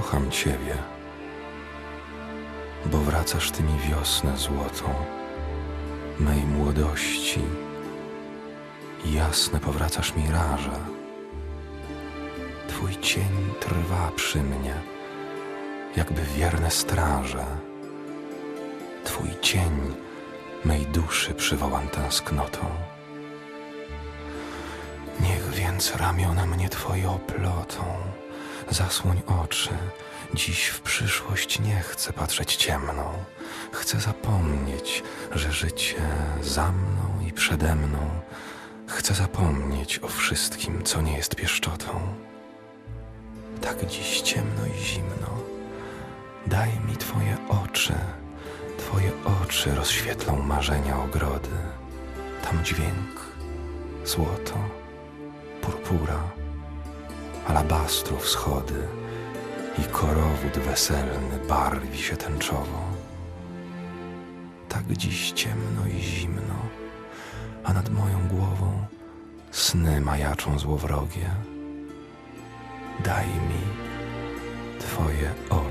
kocham Ciebie, bo wracasz Ty mi wiosnę złotą mej młodości jasne powracasz mi raże. Twój cień trwa przy mnie, jakby wierne straże. Twój cień mej duszy przywołan tęsknotą. Niech więc ramiona mnie Twoje oplotą, zasłoń oczy. Dziś w przyszłość nie chcę patrzeć ciemną. Chcę zapomnieć, że życie za mną i przede mną. Chcę zapomnieć o wszystkim, co nie jest pieszczotą. Tak dziś ciemno i zimno. Daj mi Twoje oczy, Twoje oczy rozświetlą marzenia ogrody. Tam dźwięk, złoto, purpura, alabastru wschody i korowód weselny barwi się tęczowo. Tak dziś ciemno i zimno, a nad moją głową sny majaczą złowrogie. Daj mi Twoje oczy.